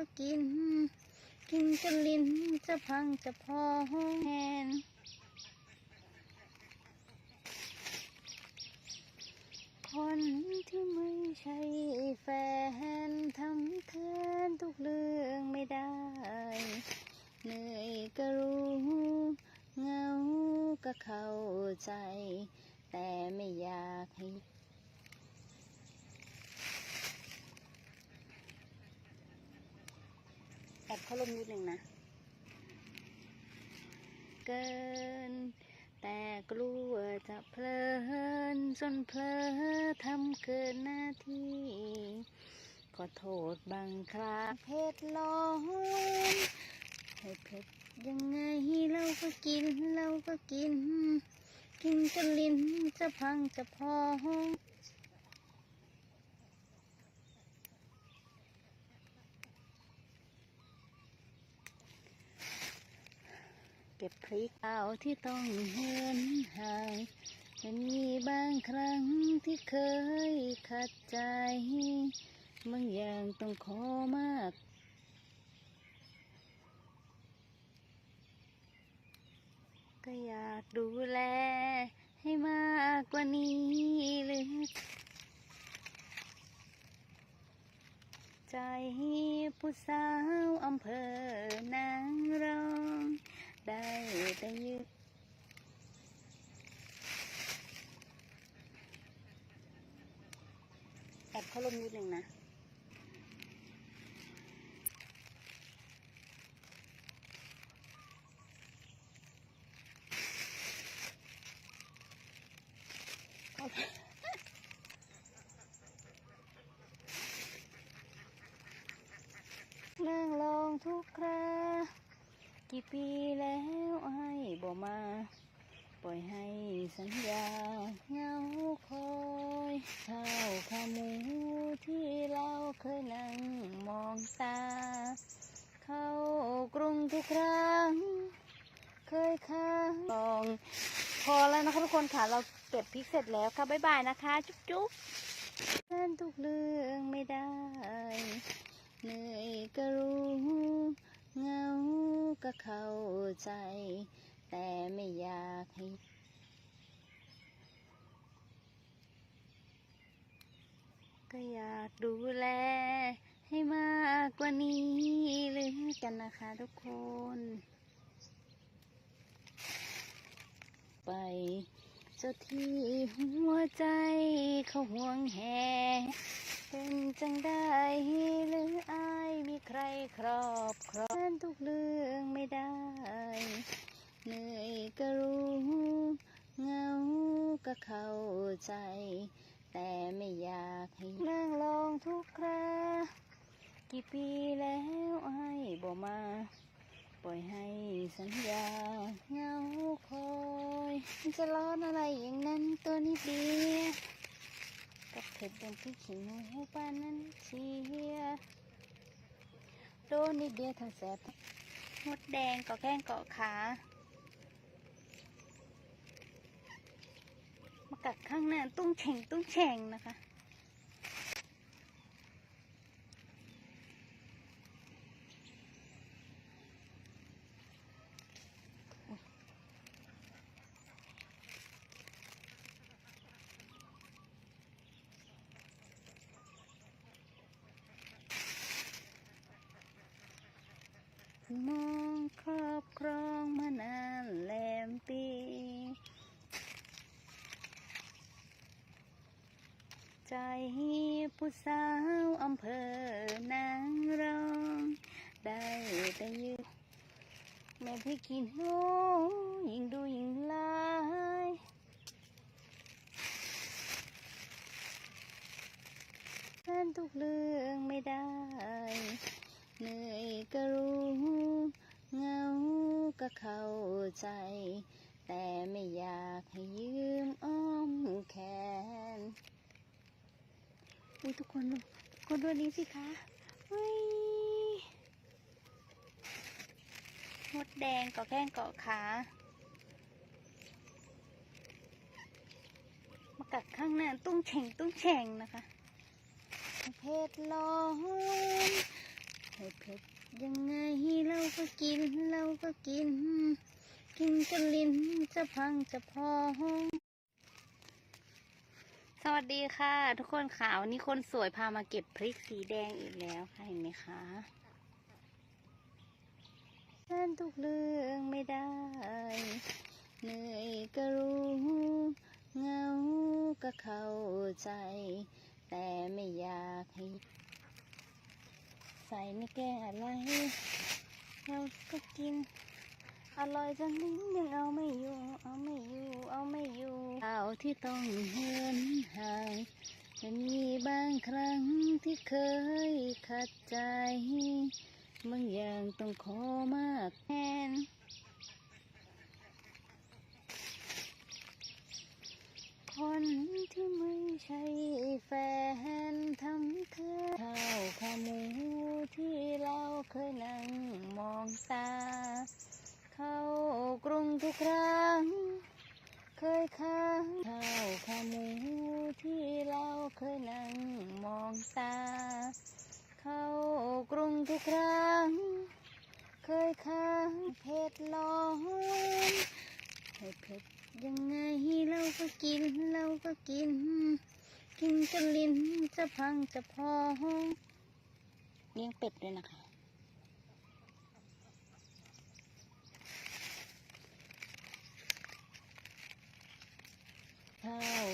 ก็กิน กินจนลิ้นจะพังจะพอแหนคนที่ไม่ใช่แฟนทำแทนทุกเรื่องไม่ได้ เหนื่อยก็รู้เงาก็เข้าใจ แต่ไม่อยากให้ แอบเข้าลมนิดหนึ่งนะ เกิน แต่กลัวจะเพลินจนเพลอทำเกินหน้าที่ขอโทษบางคราเพชรร้นให้เผ็ดยังไงเราก็กินเราก็กิน กินจนลิ้นจะพังจะพอง เก็บพริกเอาที่ต้องเหินหางมันมีบางครั้งที่เคยขัดใจบางอย่างต้องขอมากก็อยากดูแลให้มากกว่านี้หรือใจผู้สาวอำเภอนางรอง ได้แต่ยืดแอบเข้าลมนิดหนึ่งนะนั่งลองทุกครา กี่ปีแล้วไอ้บ่มา ปล่อยให้สัญญาเหงาคอยข้าขาหมูที่เราเคยนั่งมองตา เข้ากรุงทุกครั้ง เคยค้างลอง พอแล้วนะคะทุกคนค่ะ เราเก็บพริกเสร็จแล้วค่ะ บ๊ายบายนะคะ จุ๊บจุ๊บเล่นทุกเรื่องไม่ได้ เหนื่อยก็รู้ เงาก็เข้าใจ แต่ไม่อยากให้ก็อยากดูแล ให้มากกว่านี้หรือกันนะคะทุกคน ไป เจ้าที่หัวใจเขาห่วงแห เป็นจังได้หรืออายมีใครครอบครองทุกเรื่องไม่ได้ เหนื่อยก็รู้เหงาก็เข้าใจ แต่ไม่อยากให้นั่งลองทุกครากี่ปีแล้วไอ้บ่มา ปล่อยให้สัญญาเงาคอย จะร้อนอะไรอย่างนั้นต เผ็ดเป็นพี่ขี้หนูปานั้นเชียโดนนิดเดียวทั้งแสบมดแดงเกาะแก้งเกาะขา มากัดข้างหน้าตุ้งแฉ่งตุ้งแฉ่งนะคะ มองครอบครองมานานแลมปี ใจผู้สาวอำเภอนางรอง ได้แต่ยืนแม่พี่กินโน้ยิ่งดูยิ่งลายแทนทุกเรื่องไม่ได้ เหนื่อยก็รู้เหงาก็เข้า ใจ แต่ไม่อยากให้ยืมอ้อมแขนอุ้ยทุกคนดูทุกคนดูนี้สิคะเฮ้ยมดแดงเกาะแข้งเกาะขามากัดข้างหน้าตุ้งแฉ่งตุ้งแฉ่งนะคะเพชรร้อนให้เผ็ดยังไงเราก็กินเราก็กิน กินจนลิ้นจะพังจะพองสวัสดีค่ะ ทุกคนค่ะวันนี้คนสวยพามาเก็บพริกสีแดงอีกแล้วค่ะเห็นไหมคะฉันทุกเรื่องไม่ได้ เหนื่อยก็รู้เงาก็เข้าใจ แต่ไม่อยากให้ใส่ในแกงอะไรเราก็กิน อร่อยจนลิ้นยังเอาไม่อยู่ เอาไม่อยู่ เอาไม่อยู่ข่าวที่ต้องเหินห่างจะมีบางครั้งที่เคยขัดใจบางอย่างต้องขอมากแทนคนที่ไม่ใช่แฟนทำเธอข้าวขาหมูที่เราเคยนั่งมองตา เข้ากรุง ทุกครั้ง เคยค้างข้าวขาหมูที่เราเคยนั่งมองตา เข้ากรุงทุกครั้ง เคยค้างเผ็ดร้อนให้เผ็ดยังไงเราก็กินเราก็กิน กินจนลิ้นจะพังจะพองเลี้ยงเป็ดด้วยนะคะ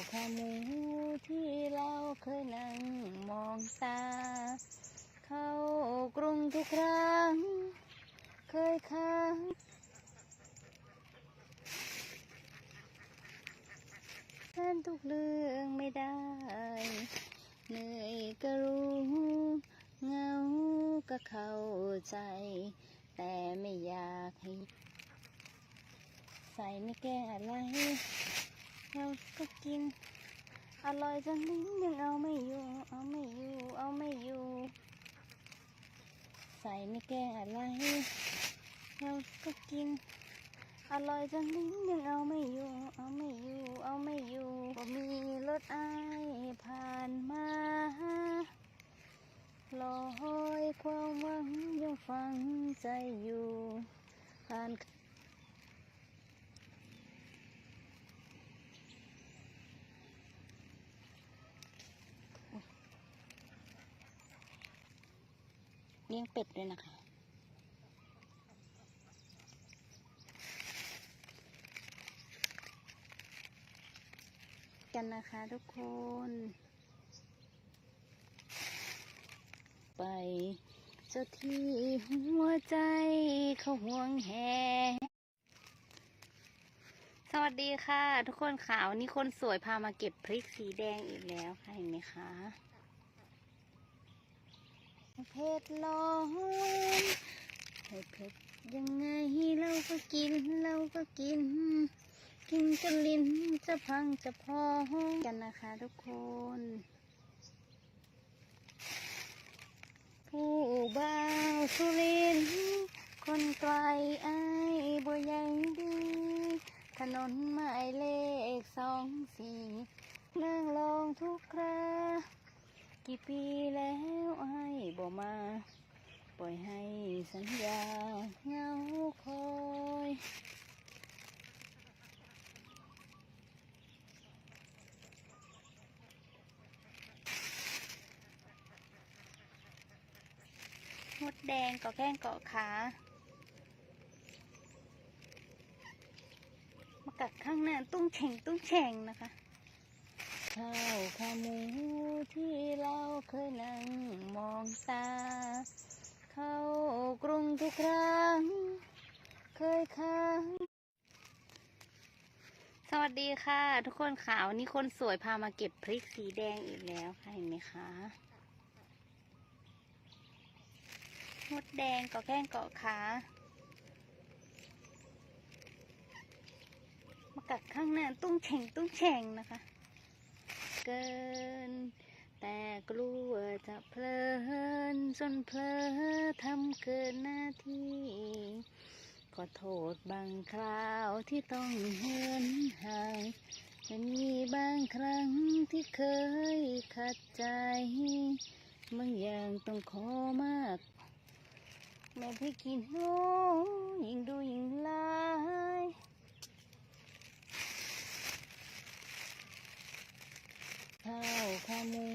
ขาวขาหมูที่เราเคยนั่งมองตา เข้ากรุงทุกครั้ง เคยค้างฉันทุกเรื่องไม่ได้ เหนื่อยก็รู้เงาก็เข้าใจ แต่ไม่อยากให้ ใส่ในแกงอะไร เราก็กิน อร่อยจนลิ้นยังเอาไม่อยู่ เอาไม่อยู่ เอาไม่อยู่ ใส่ในแกงอะไรเราก็กิน อร่อยจนลิ้นยังเอาไม่อยู่ เอาไม่อยู่ เอาไม่อยู่ก็มีรถไอผ่านมาลอยความหวังยังฝังใจอยู่ผ่าน ลี้ยงเป็ดด้วยนะคะ กันนะคะทุกคน ไปเจ้าที่หัวใจเขาห่วงแหสวัสดีค่ะ ทุกคนค่ะวันนี้คนสวยพามาเก็บพริกสีแดงอีกแล้วค่ะเห็นไหมคะ เผ็ดร้อนให้เผ็ดยังไงเราก็กินเราก็กิน กินจนลิ้นจะพังจะพองกันนะคะทุกคน ผู้บ่าวสุรินคนไกลไอายบัวใหญ่ดี ถนนหมายเลขสองสี่นั่งลองทุกครา กี่ปีแล้วไอ้บ่มา ปล่อยให้สัญญาเงาคอยมดแดงเกาะแข้งเกาะขามากัดข้างหน้าตุ้งแฉ่งตุ้งแฉ่งนะคะ ข้าวขาหมู ที่เราเคยนั่งมองตา เข้ากรุงทุกครั้ง เคยค้างสวัสดีค่ะ ทุกคนค่ะวันนี้คนสวยพามาเก็บพริกสีแดงอีกแล้วค่ะเห็นไหมคะมดแดงเกาะแข้งเกาะขามากัดข้างหน้าตุ้งแฉ่งตุ้งแฉ่งนะคะ เกิน แต่กลัวจะเพลินจนเพลอทำเกินหน้าที่ ขอโทษบางคราวที่ต้องเหินห่างจะมีบางครั้งที่เคยขัดใจบางอย่างต้องขอมาก แม่พี่กินหนูยิ่งดูยิ่งลายข้าวขาหมู